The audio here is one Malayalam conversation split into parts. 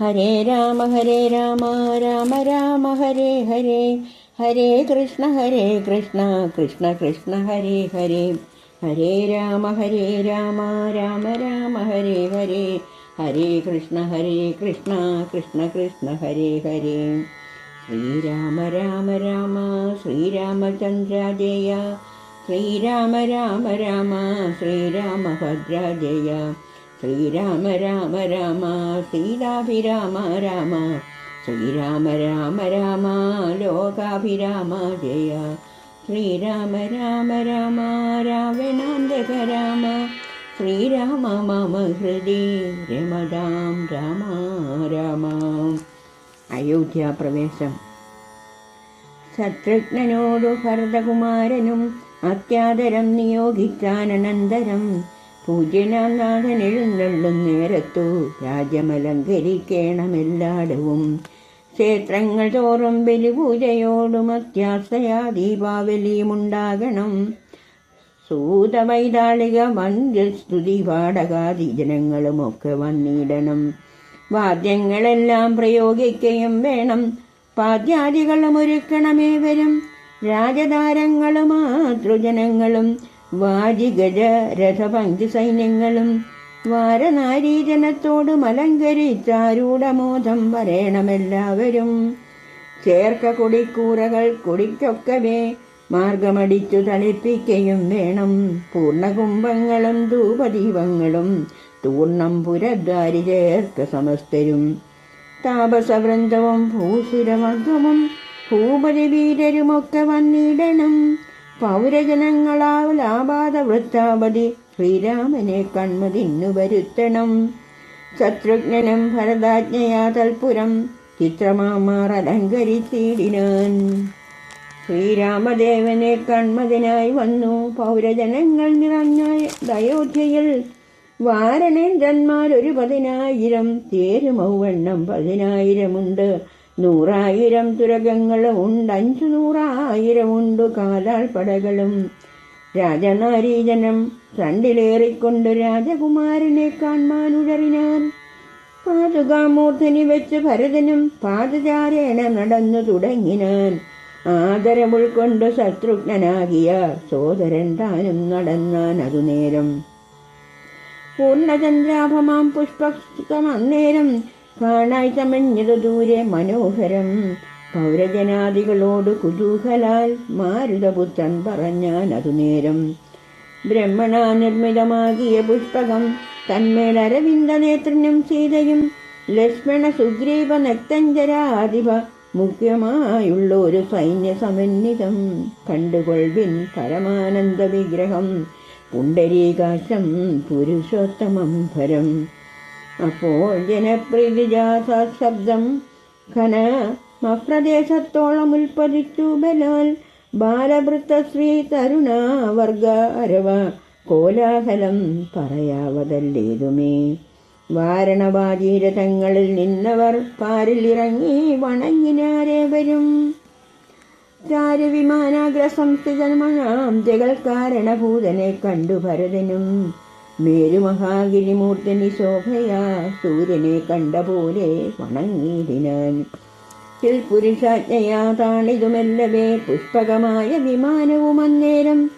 ഹരേ രാമ ഹരേ രാമ രാമ രാമ ഹരേ ഹരേ ഹരേ കൃഷ്ണ ഹരേ കൃഷ്ണ കൃഷ്ണ കൃഷ്ണ ഹരേ ഹരേ ഹരേ രാമ ഹരേ രാമ രാമ രാമ ഹരേ ഹരേ ഹരേ കൃഷ്ണ ഹരേ കൃഷ്ണ കൃഷ്ണ കൃഷ്ണ ഹരേ ഹരേ ശ്രീരാമ രാമ രാമ ശ്രീരാമചന്ദ്ര ജയ ശ്രീരാമ രാമ രാമ ശ്രീരാമഭദ്ര ജയ ശ്രീരാമ രാമ രാമ സീതാഭിരാമ രാമ ശ്രീരാമ രാമ രാമ ലോകാഭിരാമ ജയ. ശ്രീരാമ രാമ രാമ രാവണാന്തക രാമ ശ്രീരാമ മമ ഹൃദി രമതാം രാമ രാമ. അയോധ്യാപ്രവേശം ശത്രുഘ്നനോടു ഭരതകുമാരനും അത്യാദരം നിയോഗിക്കാനനന്തരം പൂജ്യനാം നാഥൻ എഴുന്നള്ളും നേരത്തു രാജ്യമലങ്കരിക്കണമെല്ലാടവും. ക്ഷേത്രങ്ങൾ തോറും ബലിപൂജയോടും അത്യാസയാ ദീപാവലിയുമുണ്ടാകണം. സൂതവൈതാളിക മന്ദിരസ്തുതി പാടകാതി ജനങ്ങളുമൊക്കെ വന്നിടണം. വാദ്യങ്ങളെല്ലാം പ്രയോഗിക്കുകയും വേണം. പാദ്യാദികളും ഒരുക്കണമേവരും. രാജതാരങ്ങളും മാതൃജനങ്ങളും വാജിഗജ രഥപങ്കി സൈന്യങ്ങളും വാരനാരീജനത്തോട് മലങ്കരിച്ചാരൂഢമോധം വരേണമെല്ലാവരും ചേർക്ക കുടിക്കൂറകൾ കുടിക്കൊക്കവേ മാർഗമടിച്ചു തളിപ്പിക്കുകയും വേണം. പൂർണകുംഭങ്ങളും ധൂപദീപങ്ങളും തൂർണം പുരദ്വാരി ചേർക്ക സമസ്തരും. താപസവൃന്ദവും ഭൂസുരമർഗവും ഭൂപതി വീരരുമൊക്കെ വന്നിടണം. പൗരജനങ്ങളാൽ ആപാത വൃത്താപതി ശ്രീരാമനെ കൺമതിന്നു വരുത്തണം. ശത്രുഘ്നനും ഭരതാജ്ഞയാ തൽപുരം ചിത്രമാമാർ അലങ്കരിച്ചിടിനാൻ. ശ്രീരാമദേവനെ കൺമതിനായി വന്നു പൗരജനങ്ങൾ നിറഞ്ഞ അയോധ്യയിൽ വാരണേന്ദ്രന്മാരൊരു പതിനായിരം തേരുമൗവണ്ണം പതിനായിരമുണ്ട്. നൂറായിരം തുരകങ്ങളും ഉണ്ട് അഞ്ചു ഉണ്ടു കാലാൾ പടകളും. രാജനാരീജനം രണ്ടിലേറിക്കൊണ്ട് രാജകുമാരനെ കാണാനുഴറിനാൻ പാതുകാമൂർധനി വെച്ച് ഭരതനും പാദചാരേണ നടന്നു തുടങ്ങിനാൻ. ആദരം ഉൾക്കൊണ്ട് ശത്രുഘ്നനാകിയ സോദരൻ താനും നടന്നാൻ അതു നേരം പൂർണചന്ദ്രാഭമാം പുഷ്പം അന്നേരം കാണായി ചമഞ്ഞതു ദൂരെ മനോഹരം. പൗരജനാദികളോട് കുതൂഹലാൽ മാരുതപുത്രൻ പറഞ്ഞാൻ അതു നേരം. ബ്രഹ്മണ നിർമ്മിതമാകിയ പുഷ്പകം തന്മേൽ അരവിന്ദ നേത്രനും സീതയും ലക്ഷ്മണ സുഗ്രീവ നക്തഞ്ചരാധിപ മുഖ്യമായുള്ള ഒരു സൈന്യ സമന്വിതം കണ്ടുകൊൾവിൻ പരമാനന്ദ വിഗ്രഹം പുണ്ടരീകാശം പുരുഷോത്തമം ഭരം. അപ്പോൾ ജനപ്രീതിജാത ശബ്ദം ഖന മപ്രദേശത്തോളം ഉൽപ്പതിച്ചു ബലാൽ ബാലവൃത്ത ശ്രീ തരുണവർഗ അരവ കോലാഹലം പറയാവതല്ലേതുമേ. വാരണവാജീരഥങ്ങളിൽ നിന്നവർ പാരിൽ ഇറങ്ങി വണങ്ങിനാരേവരും ചാരുവിമാനാഗ്രസംസ്ഥിതന്മണാം ജഗൽ കാരണഭൂതനെ കണ്ടു ഭരതനും മേരുമഹാഗിരിമൂർത്തനി ശോഭയാ സൂര്യനെ കണ്ട പോലെ വണങ്ങിയിടിനാൻ പുരുഷാജ്ഞയാ താണിതുമെല്ലവേ പുഷ്പകമായ വിമാനവും അന്നേരം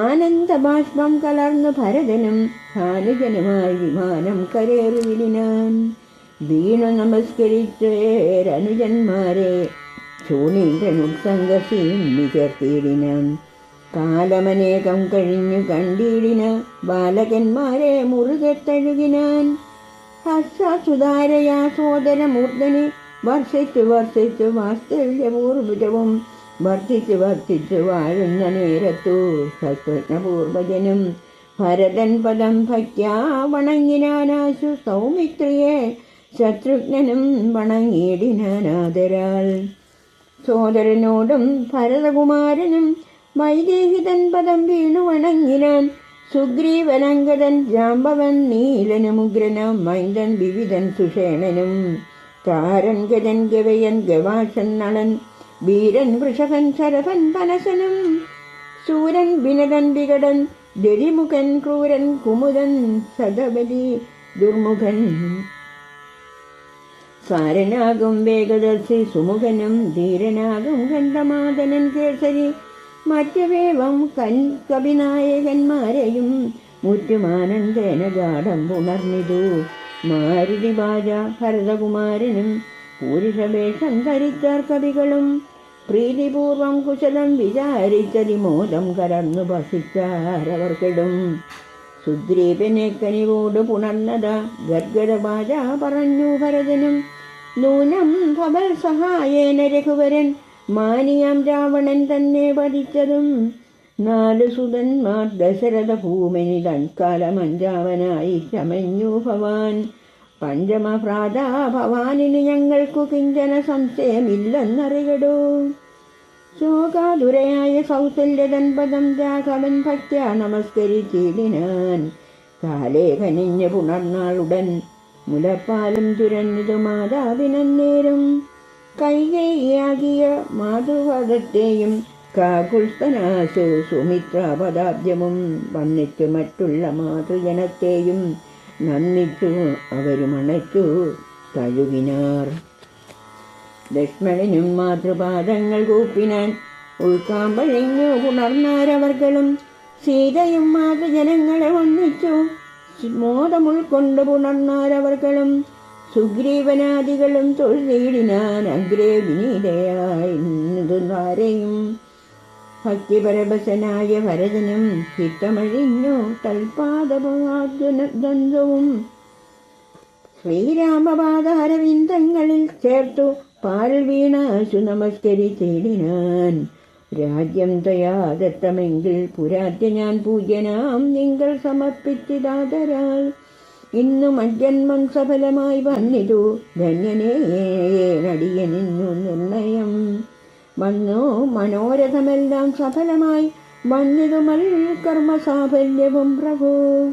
ആനന്ദബാഷ്പം കലർന്നു ഭരതനും ഭാനുജനുമായി വിമാനം കരേറിവിടിനാൻ വീണു നമസ്കരിച്ചേരനുജന്മാരെ ചൂണീന്ദ്രൻ ഉത്സംഗസീം ചേർത്തിയിടിനാൻ കാലമനേകം കഴിഞ്ഞു കണ്ടിടിന ബാലകന്മാരെ മുറുകെ തഴുകിനാൻ. ഹർഷസുധാരയാ സോദരമൂർദ്ധനെ വർഷിച്ചു വർഷിച്ചു വാസ്തല്യപൂർവജവും വർദ്ധിച്ചു വർദ്ധിച്ചു വാഴുന്ന നേരത്തു സത്വജ്ഞപൂർവജനും ഭരതൻ പദം ഭക്യാ വണങ്ങിനാനാശു സൗമിത്രിയെ ശത്രുഘ്നും വണങ്ങിയിടിനാനാദരാൾ. സോദരനോടും ഭരതകുമാരനും വൈദേഹിതൻ പദം വീണു വണങ്ങിനാൻ സുഗ്രീവനങ്കതൻ ജാമ്പവൻ നീലനുമുഗ്രനം മൈന്ദൻ വിവിധൻ സുഷേണനും. താരൻ ഗജൻ ഗവയൻ ഗവാശൻ നളൻ വീരൻ വൃഷഭൻ ശരഭൻ പനസനും സൂരൻ വിനതൻ വികടൻ ദരിമുഖൻ ക്രൂരൻ കുമുദൻ സദബലി ദുർമുഖൻ. സാരനാകും വേഗദർശി സുമുഖനും ധീരനാകും ഖണ്ഡമാതനൻ കേസരി മറ്റവേവം കൻ കവിനായകന്മാരെയും മുറ്റുമാനന്ദേന ഗാഠം പുണർന്നിതു മാരുതി ബാജ ഭരതകുമാരനും പൂരുഷവേഷം ധരിച്ചാർ കവികളും പ്രീതിപൂർവം കുശലം വിചാരിച്ചതിമോദം കലർന്നു ഭസിച്ചാരവർക്കിടും സുഗ്രീവനെ കനിവോട് പുണർന്നത ഗർഗരഭാജ പറഞ്ഞു ഭരതനും നൂനം ഭവൽ സഹായേന രഘുവരൻ മാനിയാം രാവണൻ തന്നെ വധിച്ചതും നാല് സുതന്മാർ ദശരഥ ഭൂമനി തൽക്കാലമഞ്ചാവനായി ചമഞ്ഞു ഭവാൻ. പഞ്ചമഭ്രാത ഭവാനിന് ഞങ്ങൾക്കു കിഞ്ചന സംശയമില്ലെന്നറിയടൂ. ശോകാതുരയായ സൗസല്യ പദം രാഘവൻ ഭക്ത്യ നമസ്കരിച്ചിടിനാൻ. കാലേ കനിഞ്ഞ് പുണർന്നാളുടൻ മുലപ്പാലും തുരന്നിതു മാതാവിനന്നേരം. കൈകൈയാകിയ മാതൃപദത്തെയും കാകുൽത്തനാശു സുമിത്രാപദാബ്ജമും വന്നിട്ടു മറ്റുള്ള മാതൃജനത്തെയും നന്ദിച്ചു അവരുമണച്ചു തഴുകിനാർ. ലക്ഷ്മണനും മാതൃപാദങ്ങൾ കൂപ്പിനാൻ ഉൾക്കാമ്പഴിഞ്ഞു പുണർന്നാരവർകളും സീതയും മാതൃജനങ്ങളെ ഒന്നിച്ചു മോദം ഉൾക്കൊണ്ട് പുണർന്നാരവർകളും സുഗ്രീവനാദികളും തൊഴിലിടിനാൻ അഗ്രേ വിനീതയായിരുന്നു ഭക്തിപരഭസനായ ഭരതനും ചിത്തമഴിഞ്ഞു തൽപാദപാദ്വനദ്വന്ദ്വവും ശ്രീരാമപാദാരവിന്ദങ്ങളിൽ ചേർത്തു പാൽ വീണാശു നമസ്കരിച്ചിടിനാൻ രാജ്യം തയാ ദത്തമെങ്കിൽ പുരാത്യ ഞാൻ പൂജ്യനാം നിങ്ങൾ സമർപ്പിച്ചിതാതരാൽ ഇന്നു മജ്ജന്മം സഫലമായി വന്നിതു ധന്യനേ നടിയനിന്നു നിർണയം. വന്നു മനോരഥമെല്ലാം സഫലമായി വന്നിതുമൽ കർമ്മസാഫല്യവും പ്രഭു.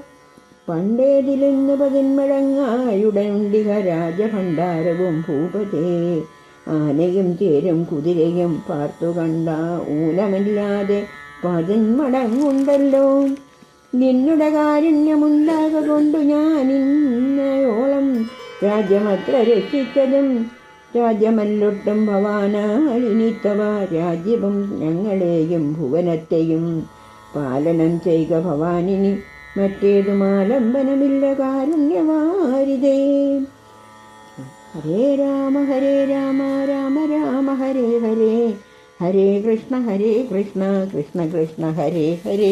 പണ്ടേതിലിന്ന് പതിന്മടങ്ങായുടനുണ്ടിക രാജഭണ്ഡാരവും ഭൂപതേ. ആനയും തേരും കുതിരയും പാർത്തു കണ്ട ഊനമില്ലാതെ പതിന്മടങ്ങുണ്ടല്ലോ. നിന്നുടെ കാരുണ്യമുണ്ടാക കൊണ്ടു ഞാൻ ഇന്നയോളം രാജ്യമത്ര രക്ഷിച്ചതും രാജ്യമല്ലൊട്ടും ഭവാനാളിനിത്തവ രാജ്യവും ഞങ്ങളെയും ഭുവനത്തെയും പാലനം ചെയ്യുക ഭവാനിനി മറ്റേതുമാലംബനമില്ല കാരുണ്യവാരിതേ. ഹരേ രാമ ഹരേ രാമ രാമ രാമ ഹരേ ഹരേ. ഹരേ കൃഷ്ണ ഹരേ കൃഷ്ണ കൃഷ്ണ കൃഷ്ണ ഹരേ ഹരേ.